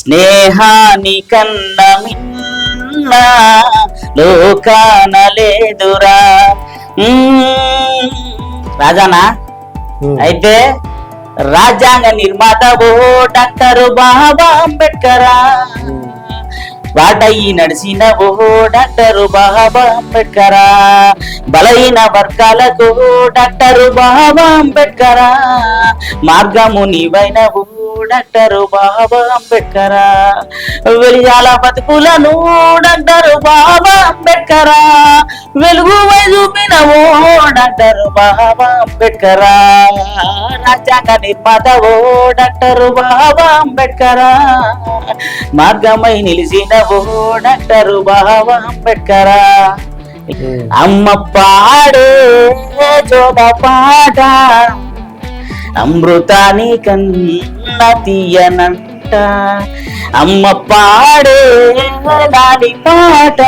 స్నేహాని కన్న మిన్న లోకాన లేదురా. రాజానా? అయితే రాజ్యాంగ నిర్మాత ఓ డాక్టర్ బాబా అంబేద్కరా. వాటయి నడిచిన ఓ డాక్టర్ బాబా అంబేద్కరా. బలైన వర్గాలకు డాక్టర్ బాబా అంబేద్కరా. మార్గము నీవైనవు డాక్టర్ బాబా అంబేద్కరా. వెలియాల బతుకులను డాక్టర్ బాబా అంబేద్కరా. వెలుగు చూపిన ఓ డాక్టర్ బాబా అంబేద్కరా. రాజ్యాంగ నిర్మాతవో డాక్టర్ బాబా అంబేద్కరా. మార్గమై నిలిచినవో డాక్టర్ బాబా అంబేద్కరా. అమ్మ పాడే జోడ పాట అమృతాని కన్న తీయనంట. అమ్మ పాడే దాని పాట.